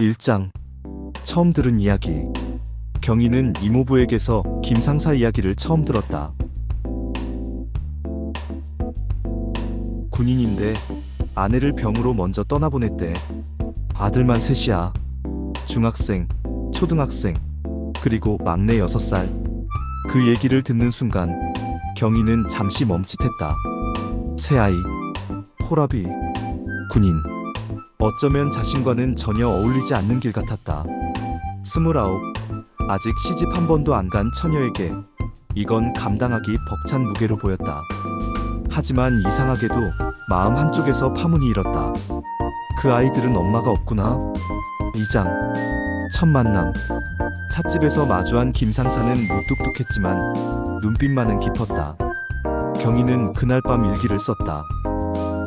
1장 처음 들은 이야기 경희는 이모부에게서 김상사 이야기를 처음 들었다. 군인인데 아내를 병으로 먼저 떠나보냈대. 아들만 셋이야. 중학생, 초등학생, 그리고 막내 여섯 살. 그 얘기를 듣는 순간 경희는 잠시 멈칫했다. 새 아이, 호라비, 군인. 어쩌면 자신과는 전혀 어울리지 않는 길 같았다. 스물아홉, 아직 시집 한 번도 안 간 처녀에게 이건 감당하기 벅찬 무게로 보였다. 하지만 이상하게도 마음 한쪽에서 파문이 일었다. 그 아이들은 엄마가 없구나. 이장, 첫 만남. 찻집에서 마주한 김상사는 무뚝뚝했지만 눈빛만은 깊었다. 경희는 그날 밤 일기를 썼다.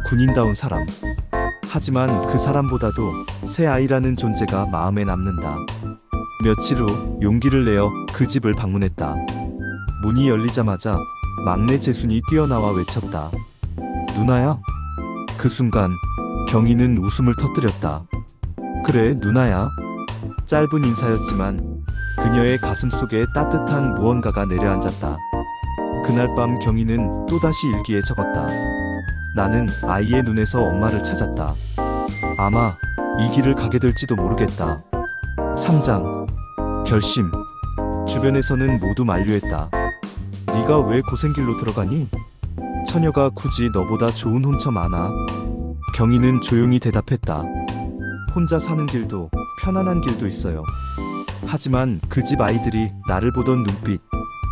군인다운 사람. 하지만 그 사람보다도 새 아이라는 존재가 마음에 남는다. 며칠 후 용기를 내어 그 집을 방문했다. 문이 열리자마자 막내 재순이 뛰어나와 외쳤다. 누나야? 그 순간 경희는 웃음을 터뜨렸다. 그래, 누나야. 짧은 인사였지만 그녀의 가슴 속에 따뜻한 무언가가 내려앉았다. 그날 밤 경희는 또다시 일기에 적었다. 나는 아이의 눈에서 엄마를 찾았다. 아마 이 길을 가게 될지도 모르겠다. 3장 결심 주변에서는 모두 만류했다. 네가 왜 고생길로 들어가니? 처녀가 굳이 너보다 좋은 혼처 많아. 경희는 조용히 대답했다. 혼자 사는 길도 편안한 길도 있어요. 하지만 그 집 아이들이 나를 보던 눈빛,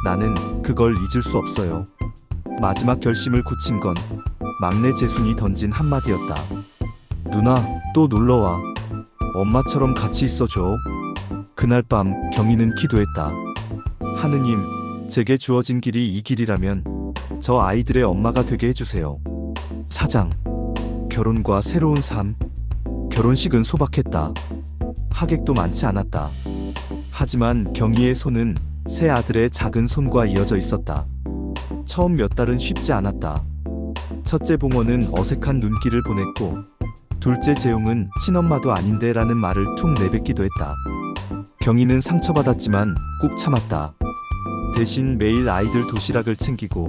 나는 그걸 잊을 수 없어요. 마지막 결심을 굳힌 건 막내 재순이 던진 한마디였다. 누나, 또 놀러와. 엄마처럼 같이 있어줘. 그날 밤 경희는 기도했다. 하느님, 제게 주어진 길이 이 길이라면 저 아이들의 엄마가 되게 해주세요. 사장, 결혼과 새로운 삶. 결혼식은 소박했다. 하객도 많지 않았다. 하지만 경희의 손은 새 아들의 작은 손과 이어져 있었다. 처음 몇 달은 쉽지 않았다. 첫째 봉원은 어색한 눈길을 보냈고, 둘째 재용은 친엄마도 아닌데 라는 말을 툭 내뱉기도 했다. 경희는 상처받았지만 꾹 참았다. 대신 매일 아이들 도시락을 챙기고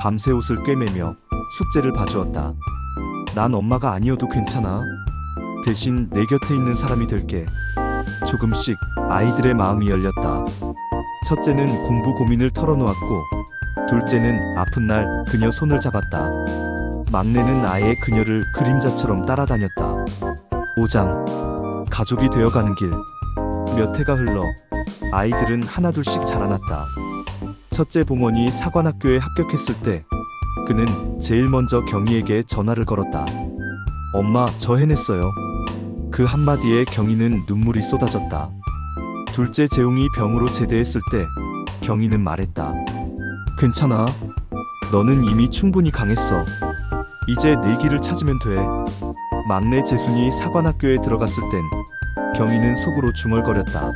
밤새 옷을 꿰매며 숙제를 봐주었다. 난 엄마가 아니어도 괜찮아. 대신 내 곁에 있는 사람이 될게. 조금씩 아이들의 마음이 열렸다. 첫째는 공부 고민을 털어놓았고, 둘째는 아픈 날 그녀 손을 잡았다. 막내는 아예 그녀를 그림자처럼 따라다녔다. 5장 가족이 되어가는 길. 몇 해가 흘러 아이들은 하나둘씩 자라났다. 첫째 봉원이 사관학교에 합격했을 때 그는 제일 먼저 경희에게 전화를 걸었다. 엄마, 저 해냈어요. 그 한마디에 경희는 눈물이 쏟아졌다. 둘째 재웅이 병으로 제대했을 때 경희는 말했다. 괜찮아. 너는 이미 충분히 강했어. 이제 내 길을 찾으면 돼. 막내 재순이 사관학교에 들어갔을 땐 경희는 속으로 중얼거렸다.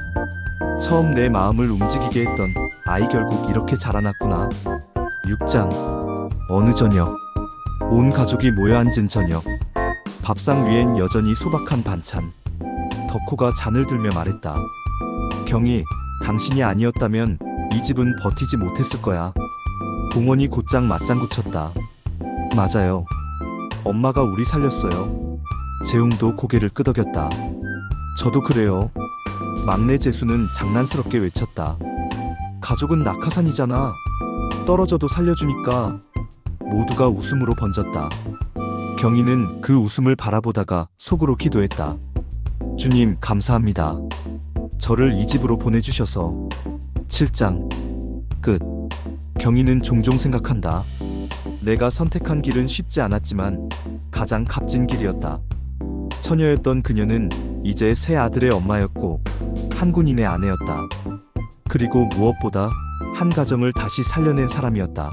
처음 내 마음을 움직이게 했던 아이 결국 이렇게 자라났구나. 6장 어느 저녁 온 가족이 모여 앉은 저녁 밥상 위엔 여전히 소박한 반찬 덕호가 잔을 들며 말했다. 경희 당신이 아니었다면 이 집은 버티지 못했을 거야. 봉원이 곧장 맞장구 쳤다. 맞아요. 엄마가 우리 살렸어요. 재웅도 고개를 끄덕였다. 저도 그래요. 막내 재수는 장난스럽게 외쳤다. 가족은 낙하산이잖아. 떨어져도 살려주니까. 모두가 웃음으로 번졌다. 경희는 그 웃음을 바라보다가 속으로 기도했다. 주님, 감사합니다. 저를 이 집으로 보내주셔서. 7장. 끝. 경희는 종종 생각한다. 내가 선택한 길은 쉽지 않았지만 가장 값진 길이었다. 처녀였던 그녀는 이제 새 아들의 엄마였고 한 군인의 아내였다. 그리고 무엇보다 한 가정을 다시 살려낸 사람이었다.